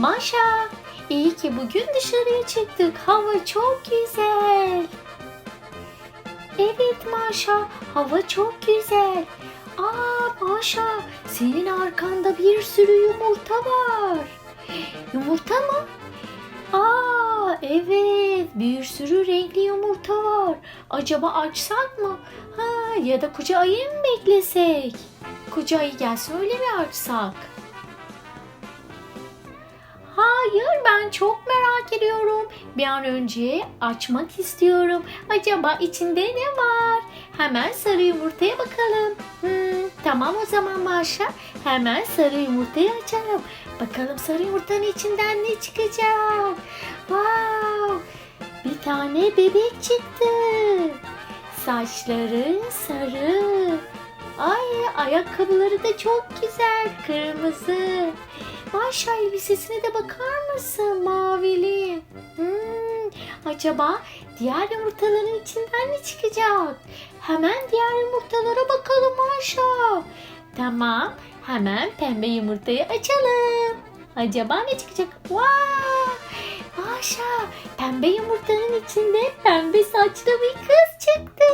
Maşa, iyi ki bugün dışarıya çıktık. Hava çok güzel. Evet Maşa, hava çok güzel. Aa Maşa, senin arkanda bir sürü yumurta var. Yumurta mı? Aa evet, bir sürü renkli yumurta var. Acaba açsak mı? Ha ya da koca ayı mı beklesek? Koca ayı gelsin öyle mi açsak? Hayır ben çok merak ediyorum. Bir an önce açmak istiyorum. Acaba içinde ne var? Hemen sarı yumurtaya bakalım. Hmm, tamam o zaman Maşa. Hemen sarı yumurtayı açalım. Bakalım sarı yumurtanın içinden ne çıkacak? Wow! Bir tane bebek çıktı. Saçları sarı. Ay ayakkabıları da çok güzel. Kırmızı. Maşa elbisesine de bakar mısın mavili? Hmm, acaba diğer yumurtaların içinden ne çıkacak? Hemen diğer yumurtalara bakalım Maşa. Tamam hemen pembe yumurtayı açalım. Acaba ne çıkacak? Vay! Maşa pembe yumurtanın içinde pembe saçlı bir kız çıktı.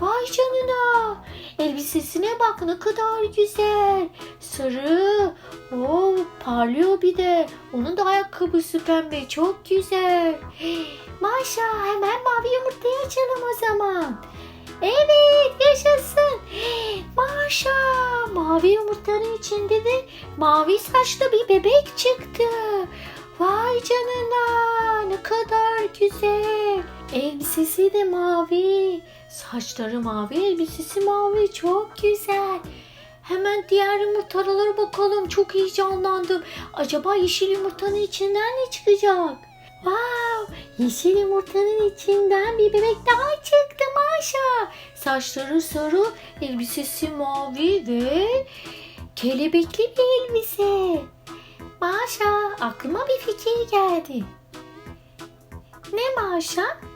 Vay canına. Elbisesine bak ne kadar güzel. Sarı. Oo, parlıyor bir de. Onun da ayakkabısı pembe. Çok güzel. Maşa hemen mavi yumurtayı açalım o zaman. Evet yaşasın. Maşa mavi yumurtanın içinde de mavi saçlı bir bebek çıktı. Vay canına ne kadar güzel. Elbisesi de mavi. Saçları mavi, elbisesi mavi. Çok güzel. Hemen diğer yumurtalara bakalım. Çok heyecanlandım. Acaba yeşil yumurtanın içinden ne çıkacak? Wow! Yeşil yumurtanın içinden bir bebek daha çıktı Maşa. Saçları sarı, elbisesi mavi ve kelebekli bir elbise. Maşa, aklıma bir fikir geldi. Ne Maşa?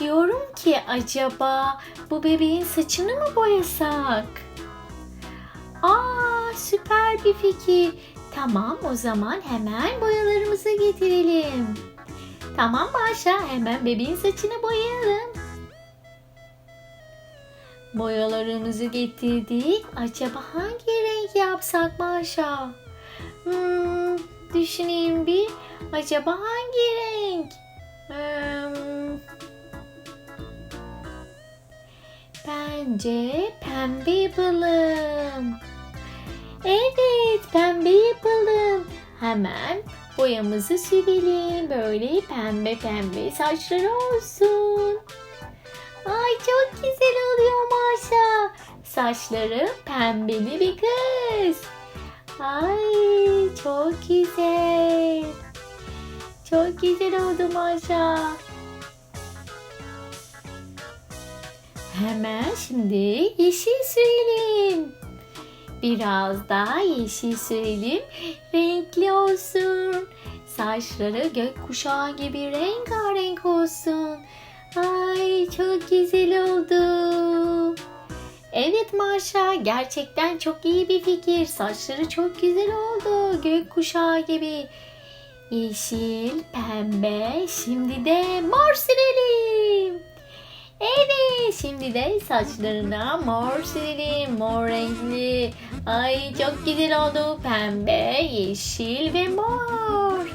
Diyorum ki acaba bu bebeğin saçını mı boyasak? Aa süper bir fikir. Tamam o zaman hemen boyalarımızı getirelim. Tamam Maşa hemen bebeğin saçını boyayalım. Boyalarımızı getirdik. Acaba hangi renk yapsak Maşa? Hmm, düşüneyim bir. Acaba hangi renk? Hmm, bence pembe yapalım. Evet pembe yapalım. Hemen boyamızı sürelim. Böyle pembe pembe saçları olsun. Ay çok güzel oluyor Maşa. Saçları pembeli bir kız. Ay çok güzel. Çok güzel oldu Maşa. Hemen şimdi yeşil sürelim. Biraz daha yeşil sürelim. Renkli olsun. Saçları gökkuşağı gibi rengarenk olsun. Ay çok güzel oldu. Evet Maşa gerçekten çok iyi bir fikir. Saçları çok güzel oldu. Gökkuşağı gibi. Yeşil, pembe, şimdi de mor sürelim. Evet, şimdi de saçlarına mor sürelim. Mor renkli. Ay çok güzel oldu. Pembe, yeşil ve mor.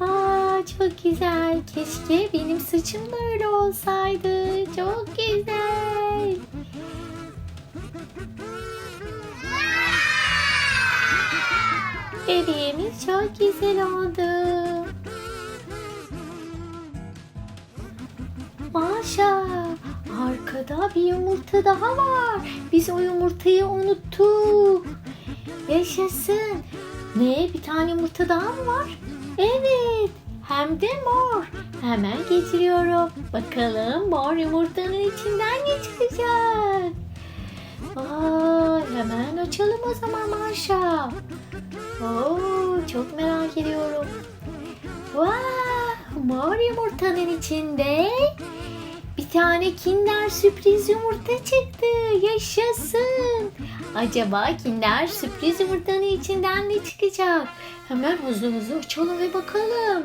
Aa çok güzel. Keşke benim saçım da öyle olsaydı. Çok güzel. Bebeğimiz çok güzel oldu. Arkada bir yumurta daha var. Biz o yumurtayı unuttuk. Yaşasın. Ne, bir tane yumurta daha mı var? Evet, hem de mor. Hemen getiriyorum. Bakalım mor yumurtanın içinden ne çıkacak? Aa, hemen açalım o zaman Maşa. Oo, çok merak ediyorum. Wow, mor yumurtanın içinde bir tane kinder sürpriz yumurta çıktı. Yaşasın. Acaba Kinder sürpriz yumurtanın içinden ne çıkacak? Hemen hızlı hızlı açalım ve bakalım.